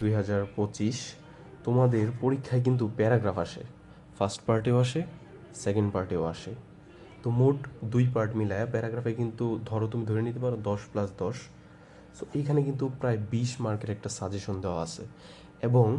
দুই হাজার পঁচিশ, তোমাদের পরীক্ষায় কিন্তু প্যারাগ্রাফ আসে। ফার্স্ট পার্টেও আসে সেকেন্ড পার্টেও আসে। তো মোট দুই পার্ট মিলায় প্যারাগ্রাফে কিন্তু ধরো তুমি ধরে নিতে পারো দশ প্লাস দশ। সো এইখানে কিন্তু প্রায় বিশ মার্কের একটা সাজেশন দেওয়া আছে। এবং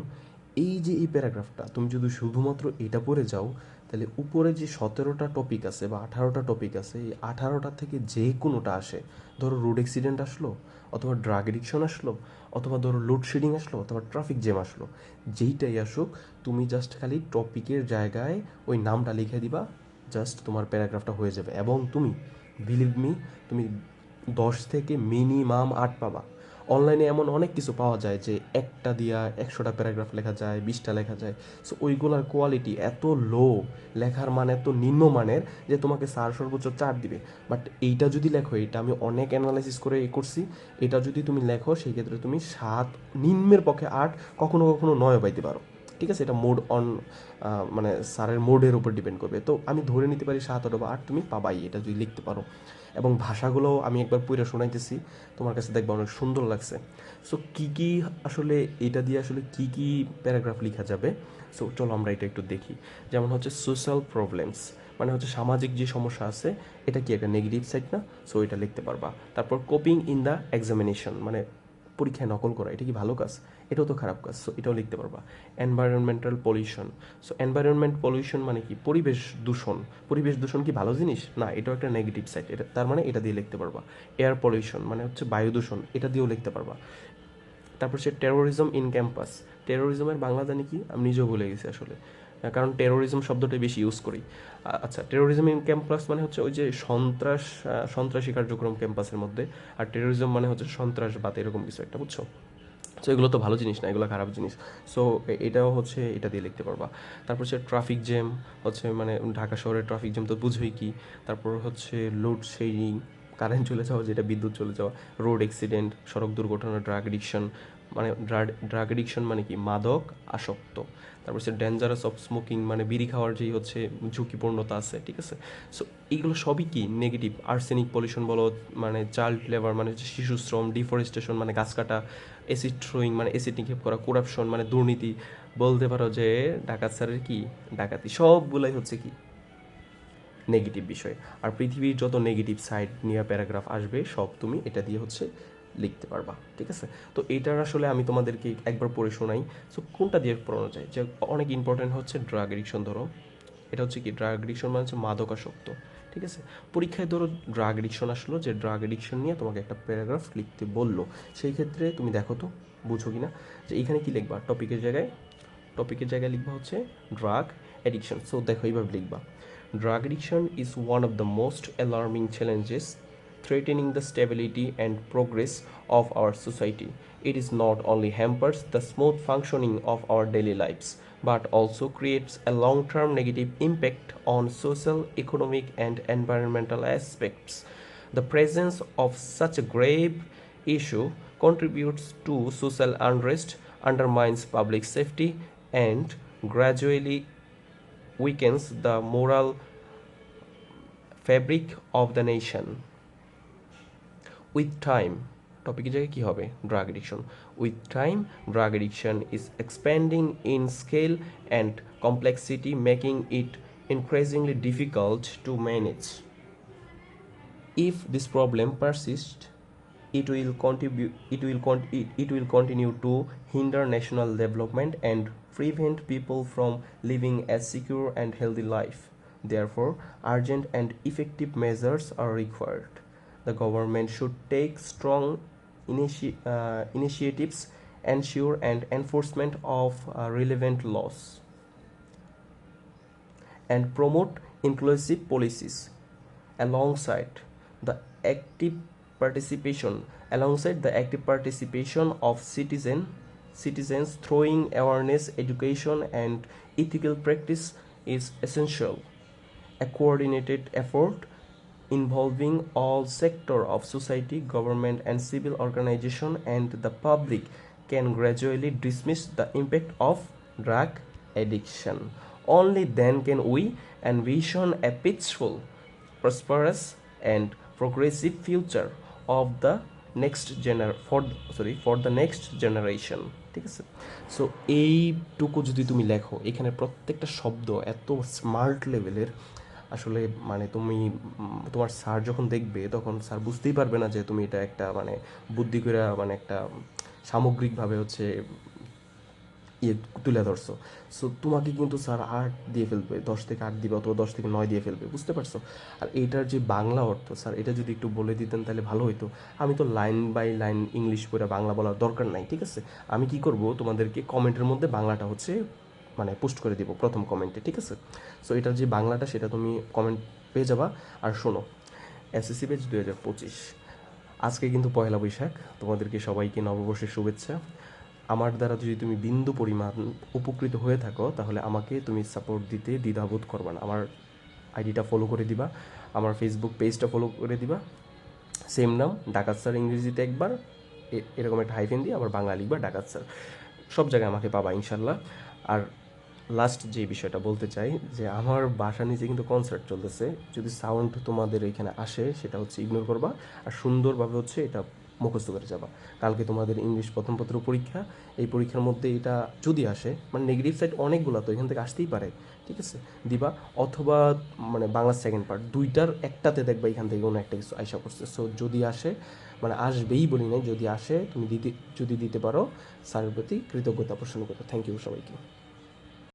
এই যে এই প্যারাগ্রাফটা, তুমি যদি শুধুমাত্র এটা পড়ে যাও তাহলে উপরে যে সতেরোটা টপিক আছে বা আঠারোটা টপিক আছে, এই আঠারোটা থেকে যে কোনোটা আসে, ধরো রোড অ্যাক্সিডেন্ট আসলো, অথবা ড্রাগ এডিকশন আসলো, অথবা ধরো লোডশেডিং আসলো, অথবা ট্রাফিক জ্যাম আসলো, যেইটাই আসুক, তুমি জাস্ট খালি টপিকের জায়গায় ওই নামটা লিখে দিবা জাস্ট তোমার প্যারাগ্রাফটা হয়ে যাবে। এবং তুমি বিলিভ মি তুমি দশ থেকে মিনিমাম আট পাবা। অনলাইনে এমন অনেক কিছু পাওয়া যায় যে একটা দিয়া একশোটা প্যারাগ্রাফ লেখা যায়, বিশটা লেখা যায়। সো ওইগুলার কোয়ালিটি এত লো লেখার মান এত নিম্নমানের যে তোমাকে সার সর্বোচ্চ চার দিবে। বাট এইটা যদি লেখো এটা আমি অনেক অ্যানালাইসিস করে এ করছি, এটা যদি তুমি লেখো, সেই ক্ষেত্রে তুমি সাত, নিম্নের পক্ষে আট কখনো কখনো নয় পাইতে পারো। ঠিক আছে? এটা মোড অন মানে স্যারের মোডের উপর ডিপেন্ড করবে। তো আমি ধরে নিতে পারি সাত অথবা আট, তুমি পাবাই, এটা যদি লিখতে পারো। এবং ভাষাগুলোও আমি একবার পুরো শোনাইতেছি। তোমার কাছে দেখবা অনেক সুন্দর লাগছে। সো কী কী আসলে এটা দিয়ে আসলে কী কী প্যারাগ্রাফ লেখা যাবে? সো চলো আমরা এটা একটু দেখি। যেমন হচ্ছে সোশ্যাল প্রবলেমস মানে হচ্ছে সামাজিক যে সমস্যা আছে, এটা কি একটা নেগেটিভ সাইড না? সো এটা লিখতে পারবা। তারপর কোপিং ইন দ্য এক্সামিনেশন মানে পরীক্ষায় নকল করা, এটা কি ভালো কাজ? এটাও তো খারাপ কাজ সো এটাও লিখতে পারবা। Environmental pollution so environment pollution মানে কি? পরিবেশ দূষণ পরিবেশ দূষণ কি ভালো জিনিস? না, এটাও একটা নেগেটিভ সাইড এটা, তার মানে এটা দিয়ে লিখতে পারবা। এয়ার পলিউশন মানে হচ্ছে বায়ু দূষণ, এটা দিয়েও লিখতে পারবা। তারপর হচ্ছে টেরোরিজম ইন ক্যাম্পাস টেরোরিজমের বাংলা জানি কি? আমি নিজেও ভুলে গেছি আসলে। কারণ টেরোরিজম শব্দটা বেশি ইউজ করি। আচ্ছা টেরোরিজম ইন ক্যাম্পাস মানে হচ্ছে ওই যে সন্ত্রাস সন্ত্রাসী কার্যক্রম ক্যাম্পাসের মধ্যে। আর টেরোরিজম মানে হচ্ছে সন্ত্রাসবাদ, এরকম কিছু একটা, বুঝছ? সো এগুলো তো ভালো জিনিস না, এগুলো খারাপ জিনিস। সো এটাও হচ্ছে এটা দিয়ে লিখতে পারবা। তারপর হচ্ছে ট্রাফিক জ্যাম হচ্ছে মানে ঢাকা শহরের ট্রাফিক জ্যাম তো বুঝোই কি। তারপর হচ্ছে লোড শেডিং কারেন্ট চলে যাওয়া, যেটা বিদ্যুৎ চলে যাওয়া রোড অ্যাক্সিডেন্ট সড়ক দুর্ঘটনা ড্রাগ এডিকশন মানে ড্রাগ এডিকশন মানে কি? মাদক আসক্ত। তারপর হচ্ছে ডেঞ্জারাস অফ স্মোকিং মানে বিড়ি খাওয়ার যেই হচ্ছে ঝুঁকিপূর্ণতা আছে, ঠিক আছে? সো এইগুলো সবই কি নেগেটিভ আর্সেনিক পলিউশন বলো মানে চাইল্ড লেবার মানে হচ্ছে শিশু শ্রম ডিফরেস্টেশন মানে গাছ কাটা অ্যাসিড থ্রোয়িং মানে অ্যাসিড নিক্ষেপ করা করাপশন মানে দুর্নীতি। বলতে পারো যে ডাকাত স্যারের কি? ডাকাতি। সবগুলাই হচ্ছে কি? নেগেটিভ বিষয়। আর পৃথিবীর যত নেগেটিভ সাইড নিয়ে প্যারাগ্রাফ আসবে, সব তুমি এটা দিয়ে হচ্ছে লিখতে পারবা, ঠিক আছে? তো এটার আসলে আমি তোমাদেরকে একবার পড়ে শোনাই। সো কোনটা দিয়ে পড়ানো যায়? যে অনেক ইম্পর্টেন্ট হচ্ছে ড্রাগ এডিকশন ধরো। এটা হচ্ছে কি ড্রাগ এডিকশন মানে হচ্ছে মাদকাসক্ত, ঠিক আছে? পরীক্ষায় ধরো ড্রাগ এডিকশন আসলো, যে ড্রাগ এডিকশন নিয়ে তোমাকে একটা প্যারাগ্রাফ লিখতে বলল। সেই ক্ষেত্রে তুমি দেখো তো, বুঝো কি না যে এখানে কি লিখবা? টপিকের জায়গায় টপিকের জায়গায় লিখবা হচ্ছে ড্রাগ এডিকশন সো দেখো এইভাবে লিখবা। Drug addiction is one of the most alarming challenges threatening the stability and progress of our society. It is not only hampers the smooth functioning of our daily lives, but also creates a long term negative impact on social, economic, and environmental aspects. The presence of such a grave issue contributes to social unrest, undermines public safety, and gradually weakens the moral fabric of the nation. With time টপিকের জায়গায় কী হবে? Drug addiction with time drug addiction is expanding in scale and complexity making it increasingly difficult to manage if this problem persist it will contribute it will it will continue to hinder national development and prevent people from living as secure and healthy life therefore urgent and effective measures are required The government should take strong initi- uh, initiatives, ensure and enforcement of uh, relevant laws and promote inclusive policies alongside the active participation alongside the active participation of citizen citizens throwing awareness education and ethical practice is essential. A coordinated effort involving all sector of society government and civil organization and the public can gradually dismiss the impact of drug addiction only then can we envision a peaceful prosperous and progressive future of the next gen for sorry for the next generation ঠিক আছে so এইটুকু যদি তুমি লেখো এখানে প্রত্যেকটা শব্দ এত স্মার্ট লেভেলের আসলে মানে তুমি তোমার স্যার যখন দেখবে, তখন স্যার বুঝতেই পারবে না যে তুমি এটা একটা মানে বুদ্ধি করে মানে একটা সামগ্রিকভাবে হচ্ছে ইয়ে তুলে ধরছো। সো তোমাকে কিন্তু স্যার আট দিয়ে ফেলবে, দশ থেকে আট দিবে অথবা দশ থেকে নয় দিয়ে ফেলবে, বুঝতে পারছ? আর এটার যে বাংলা অর্থ, স্যার, এটা যদি একটু বলে দিতেন তাহলে ভালো হতো আমি তো লাইন বাই লাইন ইংলিশ পড়ে বাংলা বলার দরকার নাই, ঠিক আছে? আমি কি করব? তোমাদেরকে কমেন্টের মধ্যে বাংলাটা হচ্ছে মানে পোস্ট করে দিব প্রথম কমেন্টে ঠিক আছে? সো এটার যে বাংলাটা, সেটা তুমি কমেন্ট পেয়ে যাবা। আর শোনো এসএসসি পেজ দুই হাজার পঁচিশ। আজকে কিন্তু পয়লা বৈশাখ, তোমাদেরকে সবাইকে নববর্ষের শুভেচ্ছা। আমার দ্বারা যদি তুমি বিন্দু পরিমাণ উপকৃত হয়ে থাকো, তাহলে আমাকে তুমি সাপোর্ট দিতে দ্বিধাবোধ করবে না। আমার আইডিটা ফলো করে দিবা, আমার ফেসবুক পেজটা ফলো করে দিবা। সেম নাম, ডাকাত স্যার ইংরেজিতে একবার এরকম একটা হাইফেন দিয়ে আবার বাংলা লিখবা, ডাকাত স্যার। সব জায়গায় আমাকে পাবা, ইনশাল্লাহ। আর লাস্ট যে বিষয়টা বলতে চাই, যে আমার বাসা নিচে কিন্তু কনসার্ট চলতেছে। যদি সাউন্ড তোমাদের এখানে আসে, সেটা হচ্ছে ইগনোর করবা, আর সুন্দরভাবে হচ্ছে এটা মুখস্থ করে যাবা। কালকে তোমাদের ইংলিশ প্রথম পত্র পরীক্ষা, এই পরীক্ষার মধ্যে এটা যদি আসে মানে নেগেটিভ সাইড অনেকগুলো তো এখান থেকে আসতেই পারে, ঠিক আছে? দিবা, অথবা মানে বাংলা সেকেন্ড পার্ট দুইটার একটাতে দেখবা এখান থেকে কোনো একটা কিছু আশা করছে সো যদি আসে মানে আসবেই বলি নাই, যদি আসে, তুমি দিতে, যদি দিতে পারো, স্যারের প্রতি কৃতজ্ঞতা পোষণ করো। থ্যাংক ইউ সবাইকে।